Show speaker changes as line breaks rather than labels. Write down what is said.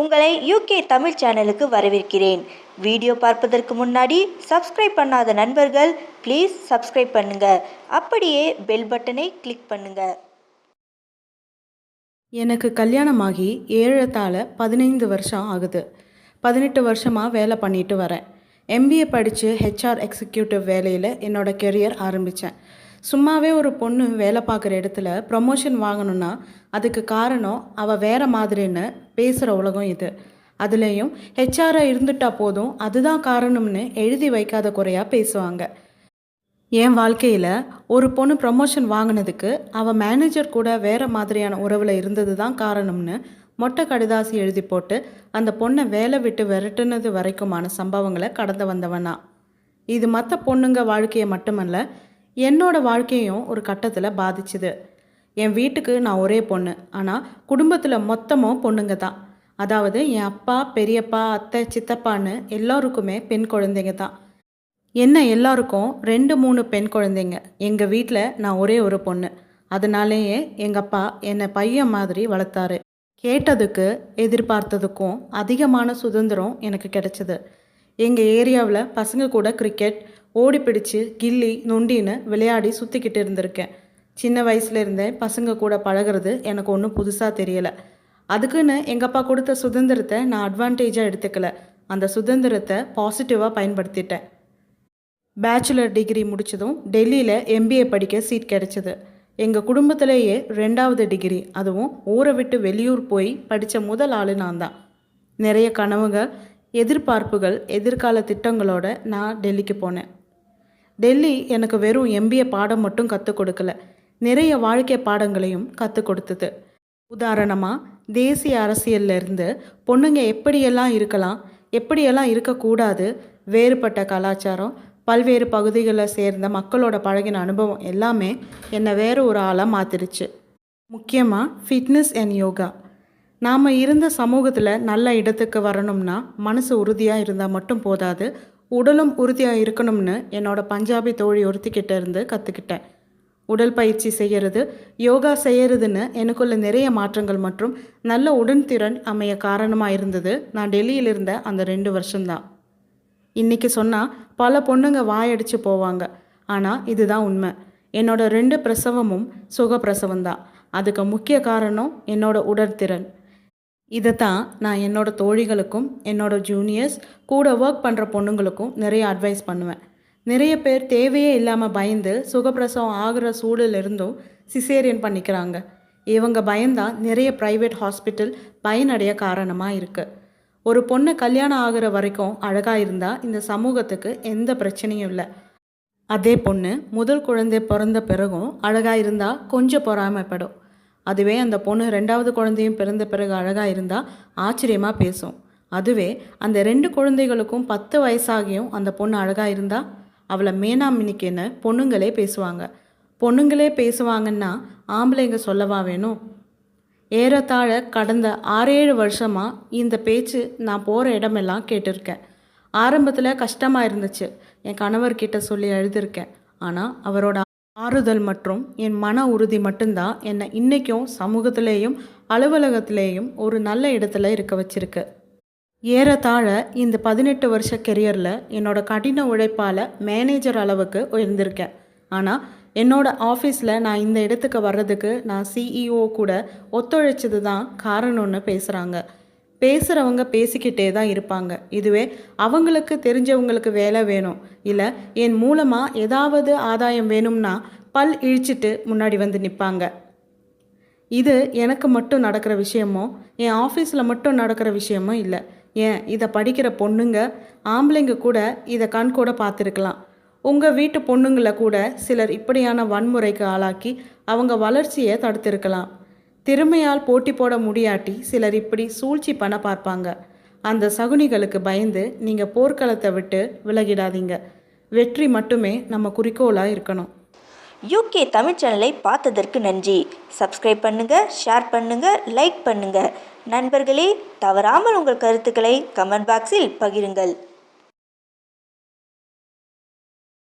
உங்களை யூகே தமிழ் சேனலுக்கு வரவேற்கிறேன். வீடியோ பார்ப்பதற்கு முன்னாடி சப்ஸ்கிரைப் பண்ணாத நண்பர்கள் ப்ளீஸ் சப்ஸ்கிரைப் பண்ணுங்க. அப்படியே பெல் பட்டனை கிளிக் பண்ணுங்க.
எனக்கு கல்யாணமாகி ஏழத்தால் பதினைந்து வருஷம் ஆகுது. பதினெட்டு வருஷமாக வேலை பண்ணிட்டு வரேன். எம்பிஏ படித்து ஹெச்ஆர் எக்ஸிக்யூட்டிவ் வேலையில் என்னோட கெரியர் ஆரம்பித்தேன் சும்மாவே ஒரு பொண்ணு வேலை பார்க்குற இடத்துல ப்ரமோஷன் வாங்கணும்னா அதுக்கு காரணம் அவள் வேறு மாதிரின்னு பேசுகிற உலகம் இது. அதுலேயும் ஹெச்ஆராக இருந்துட்டா போதும் அதுதான் காரணம்னு எழுதி வைக்காத குறையாக பேசுவாங்க. என் வாழ்க்கையில் ஒரு பொண்ணு ப்ரமோஷன் வாங்கினதுக்கு அவள் மேனேஜர் கூட வேறு மாதிரியான உறவில் இருந்தது தான் காரணம்னு மொட்டை கடிதாசி எழுதி போட்டு அந்த பொண்ணை வேலை விட்டு விரட்டுனது வரைக்குமான சம்பவங்களை கடந்து வந்தவனா. இது மற்ற பொண்ணுங்க வாழ்க்கையை மட்டுமல்ல என்னோட வாழ்க்கையும் ஒரு கட்டத்தில் பாதிச்சுது. என் வீட்டுக்கு நான் ஒரே பொண்ணு. ஆனால் குடும்பத்தில் மொத்தமும் பொண்ணுங்க தான். அதாவது என் அப்பா பெரியப்பா அத்தை சித்தப்பான்னு எல்லாருக்குமே பெண் குழந்தைங்க தான். என்ன எல்லாருக்கும் ரெண்டு மூணு பெண் குழந்தைங்க. எங்கள் வீட்டில் நான் ஒரே ஒரு பொண்ணு. அதனாலேயே எங்கள் அப்பா என்னை பையன் மாதிரி வளர்த்தாரு. கேட்டதுக்கு எதிர்பார்த்ததுக்கும் அதிகமான சுதந்திரம் எனக்கு கிடைச்சது. எங்கள் ஏரியாவில் பசங்க கூட கிரிக்கெட் ஓடி பிடிச்சு கில்லி நொண்டின்னு விளையாடி சுற்றிக்கிட்டு இருந்திருக்கேன். சின்ன வயசுல இருந்தே பசங்க கூட பழகுறது எனக்கு ஒன்றும் புதுசாக தெரியலை. அதுக்குன்னு எங்கள் அப்பா கொடுத்த சுதந்திரத்தை நான் அட்வான்டேஜாக எடுத்துக்கல. அந்த சுதந்திரத்தை பாசிட்டிவாக பயன்படுத்திட்டேன். பேச்சுலர் டிகிரி முடித்ததும் டெல்லியில் எம்பிஏ படிக்க சீட் கிடைச்சிது. எங்கள் குடும்பத்திலேயே ரெண்டாவது டிகிரி அதுவும் ஊரை விட்டு வெளியூர் போய் படித்த முதல் ஆள் நான் தான். நிறைய கனவுகள் எதிர்பார்ப்புகள் எதிர்கால திட்டங்களோட நான் டெல்லிக்கு போனேன். டெல்லி எனக்கு வெறும் எம்பிஏ பாடம் மட்டும் கற்றுக் கொடுக்கல. நிறைய வாழ்க்கை பாடங்களையும் கற்றுக் கொடுத்தது. உதாரணமாக தேசிய அரசியல்ல இருந்து பொண்ணுங்க எப்படியெல்லாம் இருக்கலாம் எப்படியெல்லாம் இருக்கக்கூடாது வேறுபட்ட கலாச்சாரம் பல்வேறு பகுதிகளில் சேர்ந்த மக்களோட பழகின அனுபவம் எல்லாமே என்னை வேறு ஒரு ஆளாக மாற்றிடுச்சு முக்கியமாக ஃபிட்னஸ் அண்ட் யோகா நாம் இருந்த சமூகத்தில் நல்ல இடத்துக்கு வரணும்னா மனசு உறுதியாக இருந்தால் மட்டும் போதாது உடலும் உறுதியாக இருக்கணும்னு என்னோட பஞ்சாபி தோழி ஒருத்திக்கிட்ட இருந்து கற்றுக்கிட்டேன் உடல் பயிற்சி செய்கிறது யோகா செய்கிறதுன்னு எனக்குள்ள நிறைய மாற்றங்கள் மற்றும் நல்ல உடன்திறன் அமைய காரணமாக இருந்தது. நான் டெல்லியில் இருந்த அந்த ரெண்டு வருஷம்தான். இன்றைக்கி சொன்னால் பல பொண்ணுங்க வாயடிச்சு போவாங்க. ஆனால் இதுதான் உண்மை. என்னோட ரெண்டு பிரசவமும் சுகப்பிரசவம் தான் அதுக்கு முக்கிய காரணம் என்னோட உடற்திறன் இதை தான் நான் என்னோட தோழிகளுக்கும் என்னோட ஜூனியர்ஸ் கூட ஒர்க் பண்ணுற பொண்ணுங்களுக்கும் நிறைய அட்வைஸ் பண்ணுவேன். நிறைய பேர் தேவையே இல்லாமல் பயந்து சுகப்பிரசவம் ஆகிற சூழலிருந்தும் சிசேரியன் பண்ணிக்கிறாங்க. இவங்க பயந்தா நிறைய ப்ரைவேட் ஹாஸ்பிட்டல் பயனடைய காரணமாக இருக்குது ஒரு பொண்ணு கல்யாணம் ஆகிற வரைக்கும் அழகாக இருந்தால் இந்த சமூகத்துக்கு எந்த பிரச்சனையும் இல்லை. அதே பொண்ணு முதல் குழந்தை பிறந்த பிறகும் அழகாக இருந்தால் கொஞ்சம் பொறாமைப்படும். அதுவே அந்த பொண்ணு ரெண்டாவது குழந்தையும் பிறந்த பிறகு அழகாக இருந்தால் ஆச்சரியமாக பேசும். அதுவே அந்த ரெண்டு குழந்தைகளுக்கும் பத்து வயசாகியும் அந்த பொண்ணு அழகாக இருந்தால் அவளை மேனா மினிக்கேன்னு பொண்ணுங்களே பேசுவாங்க. பொண்ணுங்களே பேசுவாங்கன்னா ஆம்பளைங்க சொல்லவா வேணும்? ஏறத்தாழ கடந்த ஆறேழு வருஷமாக இந்த பேச்சு நான் போகிற இடமெல்லாம் கேட்டிருக்கேன். ஆரம்பத்தில் கஷ்டமாக இருந்துச்சு. என் கணவர்கிட்ட சொல்லி எழுதியிருக்கேன். ஆனால் அவரோட ஆறுதல் மற்றும் என் மன உறுதி மட்டும்தான் என்னை இன்றைக்கும் சமூகத்திலேயும் அலுவலகத்திலேயும் ஒரு நல்ல இடத்துல இருக்க வச்சிருக்கு. ஏறத்தாழ இந்த பதினெட்டு வருஷ கெரியரில் என்னோட கடின உழைப்பால் மேனேஜர் அளவுக்கு உயர்ந்திருக்கேன். ஆனால் என்னோட ஆஃபீஸில் நான் இந்த இடத்துக்கு வர்றதுக்கு நான் சிஇஓ கூட ஒத்துழைச்சது தான் காரணம்னு பேசுகிறாங்க பேசுகிறவங்க பேசிக்கிட்டே தான் இருப்பாங்க. இதுவே அவங்களுக்கு தெரிஞ்சவங்களுக்கு வேலை வேணும். இல்லை என் மூலமாக ஏதாவது ஆதாயம் வேணும்னா பல் இழிச்சிட்டு முன்னாடி வந்து நிற்பாங்க இது எனக்கு மட்டும் நடக்கிற விஷயமோ என் ஆஃபீஸில் மட்டும் நடக்கிற விஷயமோ இல்லை. ஏன்? இதை படிக்கிற பொண்ணுங்க ஆம்பளைங்க கூட இதை கண் கூட பார்த்துருக்கலாம். உங்கள் வீட்டு பொண்ணுங்களை கூட சிலர் இப்படியான வன்முறைக்கு ஆளாக்கி அவங்க வளர்ச்சியை தடுத்திருக்கலாம். திறமையால் போட்டி போட முடியாட்டி சிலர் இப்படி சூழ்ச்சி பண்ண பார்ப்பாங்க. அந்த சகுனிகளுக்கு பயந்து நீங்கள் போர்க்களத்தை விட்டு விலகிடாதீங்க. வெற்றி மட்டுமே நம்ம குறிக்கோளாக இருக்கணும்.
யூகே தமிழ் சேனலை பார்த்ததற்கு நன்றி. சப்ஸ்கிரைப் பண்ணுங்கள் ஷேர் பண்ணுங்கள் லைக் பண்ணுங்கள் நண்பர்களே தவறாமல் உங்கள் கருத்துக்களை கமெண்ட் பாக்ஸில் பகிருங்கள்.